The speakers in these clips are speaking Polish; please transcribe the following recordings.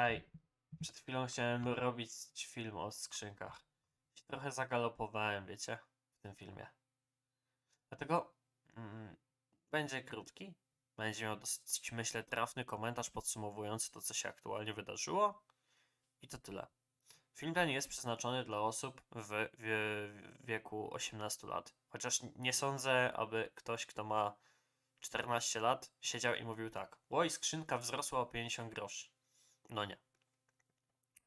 Hej, przed chwilą chciałem robić film o skrzynkach. I trochę zagalopowałem, wiecie, w tym filmie. Dlatego mm, będzie krótki. Będzie miał dosyć, myślę, trafny komentarz podsumowujący to, co się aktualnie wydarzyło. I to tyle. Film ten jest przeznaczony dla osób w wie- wieku 18 lat. Chociaż nie sądzę, aby ktoś, kto ma 14 lat, siedział i mówił tak. Oj, skrzynka wzrosła o 50 groszy. No nie.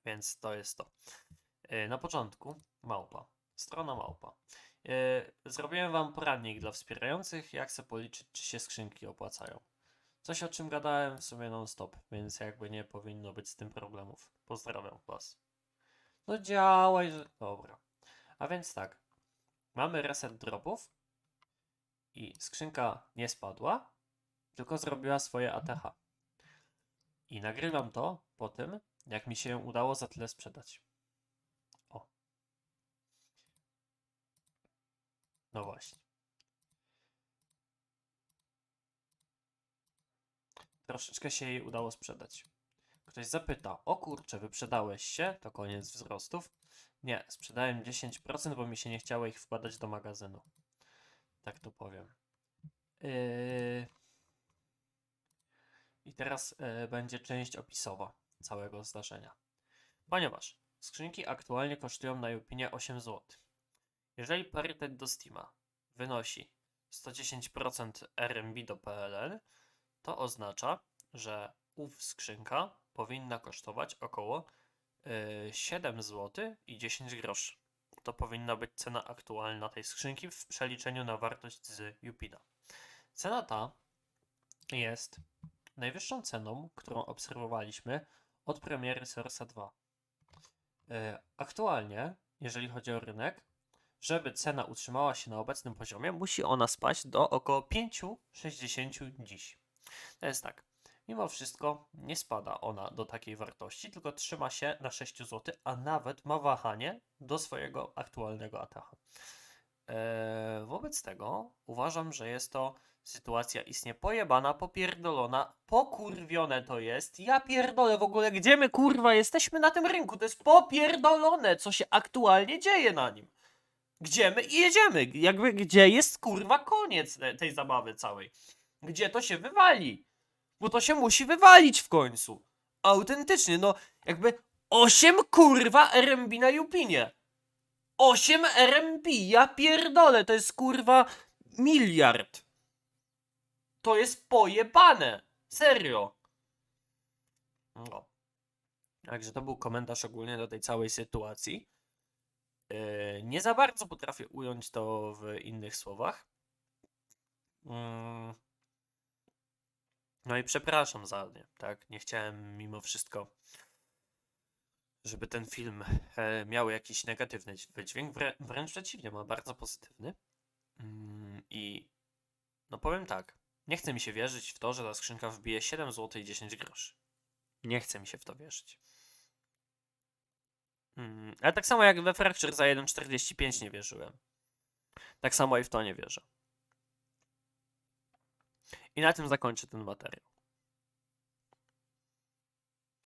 Więc to jest to. Yy, Na początku małpa. Strona małpa. Yy, Zrobiłem wam poradnik dla wspierających, jak chcę policzyć, czy się skrzynki opłacają. Coś o czym gadałem w sumie non-stop, więc jakby nie powinno być z tym problemów. Pozdrawiam was. No działaj. Dobra. A więc tak. Mamy reset dropów i skrzynka nie spadła, tylko zrobiła swoje ATH. I nagrywam to po tym, jak mi się udało za tyle sprzedać. O. No właśnie. Troszeczkę się jej udało sprzedać. Ktoś zapyta, o kurczę, wyprzedałeś się? To koniec wzrostów. Nie, sprzedałem 10%, bo mi się nie chciało ich wkładać do magazynu. Tak to powiem. Yy... I teraz e, będzie część opisowa całego zdarzenia. Ponieważ skrzynki aktualnie kosztują na Jupinie 8 zł. Jeżeli parytet do Steama wynosi 110% RMB do PLN, to oznacza, że ów skrzynka powinna kosztować około e, 7 zł i 10 groszy. To powinna być cena aktualna tej skrzynki w przeliczeniu na wartość z Jupina. Cena ta jest najwyższą ceną, którą obserwowaliśmy od premiery Source'a 2. E, Aktualnie, jeżeli chodzi o rynek, żeby cena utrzymała się na obecnym poziomie, musi ona spaść do około 5,60 dziś. To jest tak. Mimo wszystko nie spada ona do takiej wartości, tylko trzyma się na 6 zł, a nawet ma wahanie do swojego aktualnego ataku. Eee, wobec tego uważam, że jest to sytuacja istnie pojebana, popierdolona, pokurwione to jest. Ja pierdolę w ogóle, gdzie my kurwa jesteśmy na tym rynku? To jest popierdolone, co się aktualnie dzieje na nim. Gdzie my jedziemy? Jakby gdzie jest kurwa koniec te- tej zabawy całej? Gdzie to się wywali? Bo to się musi wywalić w końcu. Autentycznie, no jakby 8 kurwa RMB na Jupinie. 8 RMB, ja pierdolę, to jest kurwa miliard. To jest pojebane. Serio. No. Także to był komentarz ogólnie do tej całej sytuacji. Yy, nie za bardzo potrafię ująć to w innych słowach. Mm. No i przepraszam za nie, tak? Nie chciałem mimo wszystko, żeby ten film e, miał jakiś negatywny dź- wydźwięk. Wrę wręcz przeciwnie, ma bardzo pozytywny. Mm, I no powiem tak, nie chce mi się wierzyć w to, że ta skrzynka wbije 7 zł i 10 groszy. Nie chce mi się w to wierzyć. Mm, ale tak samo jak we Fracture za 1,45 nie wierzyłem. Tak samo i w to nie wierzę. I na tym zakończę ten materiał.